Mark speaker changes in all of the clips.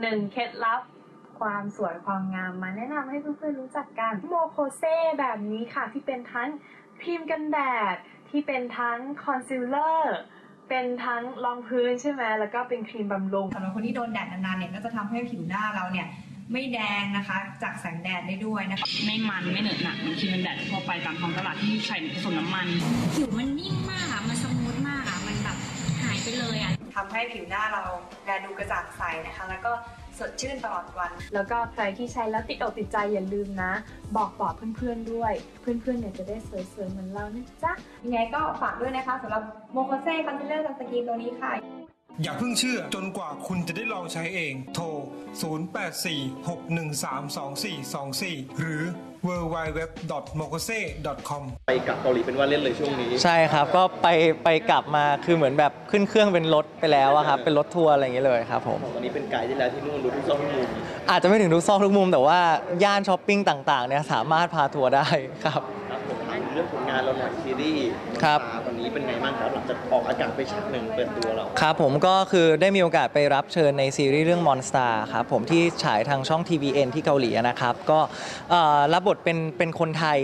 Speaker 1: หนึ่งเคล็ดลับความสวยความงามมาแนะนำให้เพื่อนๆรู้จักกันโมโคเซแบบนี้ค่ะ ที่เป็นทั้งครีมกันแดด ที่เป็นทั้งคอนซีลเลอร์เป็นทั้งรองพื้นใช่ไหมแล้วก็เป็นครีมบำรุง
Speaker 2: สำหรับคนที่โดนแดดนานๆเนี่ยก็จะทำให้ผิวหน้าเราเนี่ยไม่แดงนะคะ จากแสงแดดได้ด้วยนะคะ
Speaker 3: ไม่มันไม่เหนอะหนักเหมันครีมกันแดดทั่วไปตามท้องตลาดที่ใส่ผสมน้ำมัน
Speaker 4: ผิวมันนิ่มมากอะมันสมูทมากอะมันแบบหายไปเลยอะ
Speaker 2: ทำให้ผิวหน้าเราแลดูกระจ่างใสนะคะ แล้วก็สดชื่นตลอดวัน
Speaker 1: แล้วก็ใครที่ใช้แล้วติดอกติดใจอย่าลืมนะ บอกต่อเพื่อนๆด้วย เพื่อนๆเนี่ยจะได้สวยๆเหมือนเรานะจ๊ะ
Speaker 2: ยังไงก็ฝากด้วยนะคะสำหรับโมโคเซ่คอนซีลเลอร์ซันสกรีนตัวนี้ค่ะ
Speaker 5: อย่าเพิ่งเชื่อจนกว่าคุณจะได้ลองใช้เอง โทร 0846132424 หรือ www.mokose.com
Speaker 6: ไปกลับเกาหลีเป็นว่าเล่นเลยช่วงนี้
Speaker 7: ใช่ครับ ก็ไปไปกลับมาคือเหมือนแบบขึ้นเครื่องเป็นรถไปแล้วอะครับ เป็นรถทัวร์อะไรอย่างเงี้ยเลยครับผม
Speaker 6: ตอนนี้เป็นไกด์ที่แล้วที่นู่นรู้ทุกซอกทุกมุม
Speaker 7: อาจจะไม่ถึงทุกซอกทุกมุม แต่ว่าย่านช้อปปิ้งต่างๆเนี่ยสามารถพาทัวร์ได้ครับ
Speaker 6: ค รับผมถามเรื่องผลงานเราหน่อยซีรีส์
Speaker 7: ครับ
Speaker 6: ตาตอนนี้เป็นไงบ้างครับหลังจากออกอากาศไปฉากหนึ่งเปิดตัวเรา
Speaker 7: ครับผมก็คือได้มีโอกาสไปรับเชิญในซีรีส์เรื่อง Monster ครับผมที่ฉายทางช่อง TVN ที่เกาหลีนะครับ ก็เอ่อรับบทเป็นเป็นคนไทย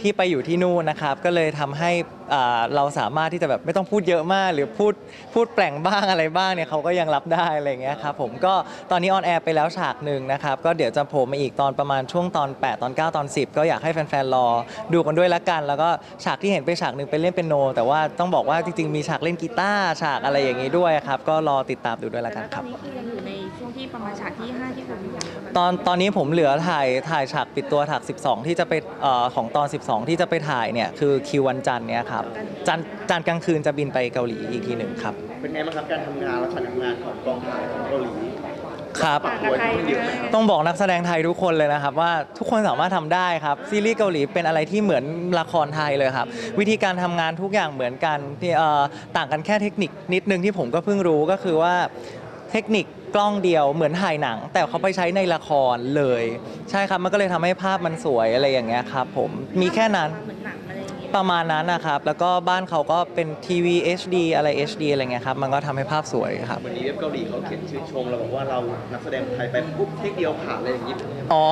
Speaker 7: ที่ไปอยู่ที่นู่นนะครับ ก็เลยทำให้อ่าเราสามารถที่จะแบบไม่ต้องพูดเยอะมาก หรือพูดพูดแปลงบ้างอะไรบ้างเนี่ยเขาก็ยังรับได้อะไรอย่างเงี้ยครับผมก็ตอนนี้ออนแอร์ไปแล้วฉากหนึ่งนะครับ ก็เดี๋ยวจะโผล่มาอีกตอนประมาณช่วงตอน 8 ตอน 9 ตอน 10 ก็อยากให้แฟนๆรอดูกันด้วยละกันแล้วก็ฉากที่เห็นไปฉากหนึ่งเป็นเล่นเป็นโน แต่ว่าต้องบอกว่าจริงๆมีฉากเล่นกีตาร์ฉากอะไรอย่างงี้ด้วยครับ ก็รอติดตามดูด้วยละกันครับ
Speaker 4: ตอนนี้คือยังอยู่ในช่วงที่ประมาณฉากที่5ที่6อยู่
Speaker 7: ตอนตอนนี้ผมเหลือถ่ายถ่ายฉากปิดตัวฉาก 12 ที่จะไปเอ่อของตอน 12 ที่จะไปถ่ายเนี่ยคือคิววันจันทร์เนี่ยครับจันทร์จันทร์กลางคืนจะบินไปเกาหลีอีกทีหนึ่งครับ
Speaker 6: เป็นไงบ้างครับการทำงานและการทำงานของกองถ่ายของเกาหลี
Speaker 7: ครับ
Speaker 6: ปรับตัวที่เยอะไหมครับ
Speaker 7: ต้องบอกนักแสดงไทยทุกคนเลยนะครับ ว่าทุกคนสามารถทำได้ครับ ซีรีส์เกาหลีเป็นอะไรที่เหมือนละครไทยเลยครับ วิธีการทำงานทุกอย่างเหมือนกันที่เอ่อต่างกันแค่เทคนิคนิดนึงที่ผมก็เพิ่งรู้ก็คือว่าเทคนิคกล้องเดียวเหมือนถ่ายหนัง แต่เขาไปใช้ในละครเลย ใช่ครับมันก็เลยทำให้ภาพมันสวยอะไรอย่างเงี้ยครับผมมีแค่นั้น
Speaker 4: เหมือน
Speaker 7: ประมาณนั้นนะครับ แล้วก็บ้านเขาก็เป็นทีวี HD อะไร HD อะไรเงี้ยครับ มันก็ทำให้ภาพสวยครับ
Speaker 6: วันนี้เว็บเกาหลีเขาเขียนชื่นชมเราบอกว่าเรานักแสดงไทยไปปุ๊บเทคเดียวผ่านเลยอย่างนี้
Speaker 7: อ๋อ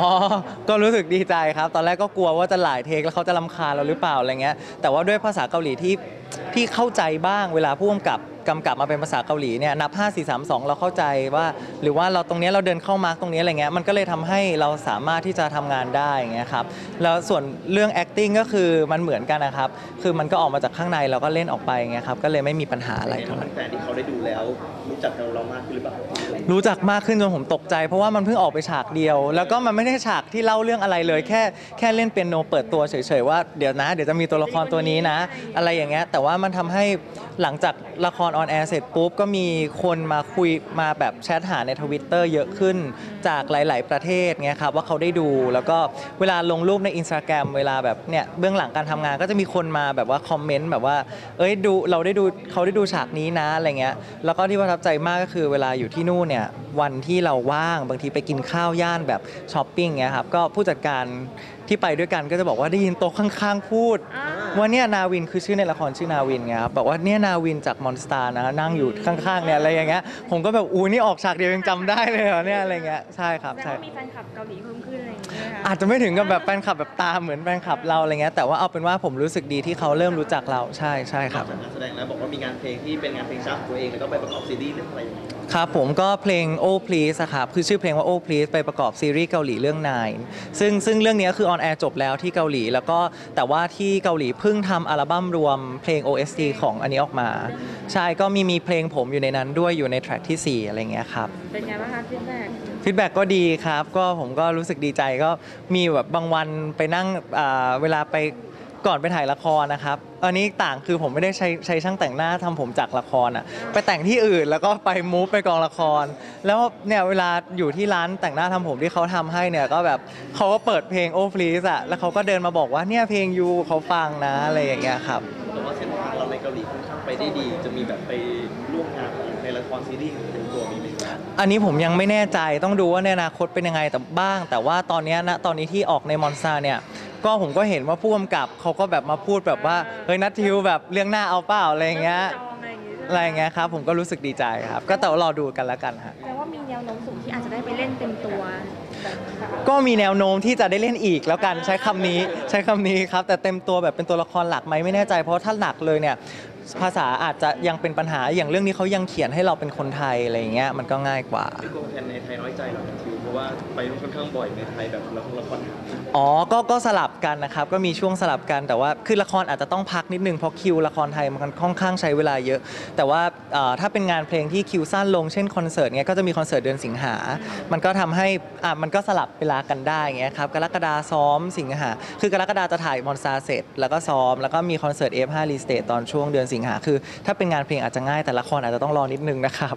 Speaker 7: ก็รู้สึกดีใจครับ ตอนแรกก็กลัวว่าจะหลายเทคแล้วเขาจะรำคาญเราหรือเปล่าอะไรเงี้ย แต่ว่าด้วยภาษาเกาหลีที่ที่เข้าใจบ้างเวลาผู้กำกับ กำกับมาเป็นภาษาเกาหลีเนี่ยนับ 5 4 3 2 เราเข้าใจว่า หรือว่าเราตรงเนี้ยเราเดินเข้ามาร์กตรงนี้อะไรเงี้ยมันก็เลยทำให้เราสามารถที่จะทำงานได้อย่างเงี้ยครับแล้วส่วนเรื่อง acting ก็คือมันเหมือนกันนะครับคือมันก็ออกมาจากข้างในเราก็เล่นออกไปเงี้ยครับก็เลยไม่มีปัญหาอะไรเท่าไหร่
Speaker 6: แฟนที่เขาได้ดูแล้วรู้จักเรามากขึ้นหรือเปล่า
Speaker 7: รู้จักมากขึ้นจนผมตกใจ เพราะว่ามันเพิ่งออกไปฉากเดียว แล้วก็มันไม่ได้ฉากที่เล่าเรื่องอะไรเลยแค่แค่เล่นเปียโนเปิดตัวเฉยๆว่าเดี๋ยวนะ เดี๋ยวจะมีตัวละครตัวนี้นะ อะไรอย่างเงี้ยแต่ว่ามันทำให้หลังจากละครออนแอร์เสร็จปุ๊บก็มีคนมาคุยมาแบบแชทหาในทวิตเตอร์เยอะขึ้นจากหลาย ๆ ประเทศเงี้ยครับว่าเขาได้ดูแล้วก็เวลาลงรูปในอินสตาแกรมเวลาแบบเนี่ยเบื้องหลังการทำงานก็จะมีคนมาแบบว่าคอมเมนต์แบบว่าเอ้ยดูเราได้ดูเขาได้ดูฉากนี้นะอะไรเงี้ยแล้วก็ที่ประทับใจมากก็คือเวลาอยู่ที่นู่นเนี่ยวันที่เราว่างบางทีไปกินข้าวย่านแบบช้อปปิ้งเงี้ยครับก็ผู้จัดการ ที่ไปด้วยกันก็จะบอกว่าได้ยินโต๊ะข้างๆพูด ว่าเนี่ยนาวินคือชื่อในละครชื่อนาวินไงครับบอกว่าเนี่ยนาวินจากมอนสตาร์นะนั่งอยู่ข้างๆเนี่ยอะไรอย่างเงี้ยผมก็แบบอู้นี่ออกฉากเดียวยังจำได้เลยเหรอเนี่ยอะไรเงี้ยใช่ครับ
Speaker 4: แสดง
Speaker 7: ใช่
Speaker 4: ว่ามีแฟนคลับเกาหลีเพิ่มขึ้นอะ ไรอย่างเงี้ย
Speaker 7: อาจจะไม่ถึงกับแบบแฟนคลับแบบตามเหมือนแฟนคลับเราอะไรเงี้ยแต่ว่าเอาเป็นว่าผมรู้สึกดีที่เขาเริ่มรู้จักเราใช่ใช่ครับ
Speaker 6: นอกจากนักแสดงแล้วบอกว่ามีงานเพลงที่เป็นงานเพลงช้าของตัวเองแล้วก็ไปประกอบซีรีส์เรื่องอะไรอย่างเงี้ย
Speaker 7: ครับผมก็เพลง Oh Please อะครับคือชื่อเพลงว่า Oh Please ไปประกอบซีรีส์เกาหลีเรื่อง Nine ซึ่งซึ่งเรื่องนี้คือออนแอร์จบแล้วที่เกาหลี แล้วก็แต่ว่าที่เกาหลีเพิ่งทำอัลบั้มรวมเพลง OST ของอันนี้ออกมา ใช่ก็มีมีเพลงผมอยู่ในนั้นด้วยอยู่ในแทร็กทีสี่4 อะไรเงี้ยครับ
Speaker 4: เป็นไงบ้างคะฟีดแบ็ก
Speaker 7: ฟีดแบ็กก็ดีครับ ก็ผมก็รู้สึกดีใจก็มีแบบบางวันไปนั่งอ่าเวลาไปก่อนไปถ่ายละครนะครับอันนี้ต่างคือผมไม่ได้ใช้ใช้ช่างแต่งหน้าทำผมจากละครอะไปแต่งที่อื่นแล้วก็ไปมูฟไปกองละคร แล้วเนี่ยเวลาอยู่ที่ร้านแต่งหน้าทำผมที่เขาทำให้เนี่ยก็แบบเขาก็เปิดเพลงโอฟลีสอะแล้วเขาก็เดินมาบอกว่าเนี่ยเพลงยูเขาฟังนะอะไรอย่างเงี้ยครับ
Speaker 6: แต่ว่าเส้นทางเราในเกาหลีค่อนข้างไปได้ดี จะมีแบบไปร่วมงานใน ละครซีรีส์เป็นตัวมีไหมครับ
Speaker 7: อันนี้ผมยังไม่แน่ใจต้องดูว่าในอนาคตเป็นยังไงแต่บ้าง แต่ว่าตอนเนี้ยนะตอนนี้ที่ออกในมอนซาเนี่ยก็ผมก็เห็นว่าผู้กำกับเขาก็แบบมาพูดแบบว่าเฮ้ยนัททิวแบบเรื่องหน้าเอาเปล่าอะไรอย่างเงี้ย
Speaker 4: จองอะไรอย่างเงี้ยใช่ไห
Speaker 7: อะไรอย่างเงี้ยครับผมก็รู้สึกดีใจครับ ก็แต่ว่ารอดูกันแล้วกันฮะ
Speaker 4: แปลว่ามีแนวโน้มสูงที่อาจจะได้ไปเล่นเต็มตัว
Speaker 7: ก็มีแนวโน้มที่จะได้เล่นอีกแล้วกันใช้คำนี้ใช้คำนี้ครับ แต่เต็มตัวแบบเป็นตัวละครหลักไหมไม่แน่ใจเพราะถ้าหนักเลยเนี่ย ภาษาอาจจะยังเป็นปัญหาอย่างเรื่องนี้เขายังเขียนให้เราเป็นคนไทยอะไรอย่างเงี้ยมันก็ง่ายกว่า
Speaker 6: พี่กแพนในไทยน้อยใจเหรอคิว เพราะว่าไปค่อนข้างบ่อยในไทยแบบละครละคร
Speaker 7: อ๋อ ก็ก็สลับกันนะครับ ก็มีช่วงสลับกันแต่ว่าคือละครอาจจะต้องพักนิดนึงเพราะคิวละครไทยมันค่อนข้างใช้เวลาเยอะ แต่ว่าเอ่อถ้าเป็นงานเพลงที่คิวสั้นลงเช่นคอนเสิร์ตเงี้ยก็จะมีคอนเสิร์ตเดือนสิงหา มันก็ทำให้อะมันก็สลับเวลากันได้เงี้ยครับกรกฎาซ้อมสิงหา คือกรกฎาจะถ่ายมอนซาเสร็จ แล้วก็ซ้อมแล้วก็มีคอนเสิร์ต F5 รีสเตทตอนช่วงเดือนสิงหาคือ ถ้าเป็นงานเพลงอาจจะง่ายแต่ละครอาจจะต้องรอนิดนึงนะครับ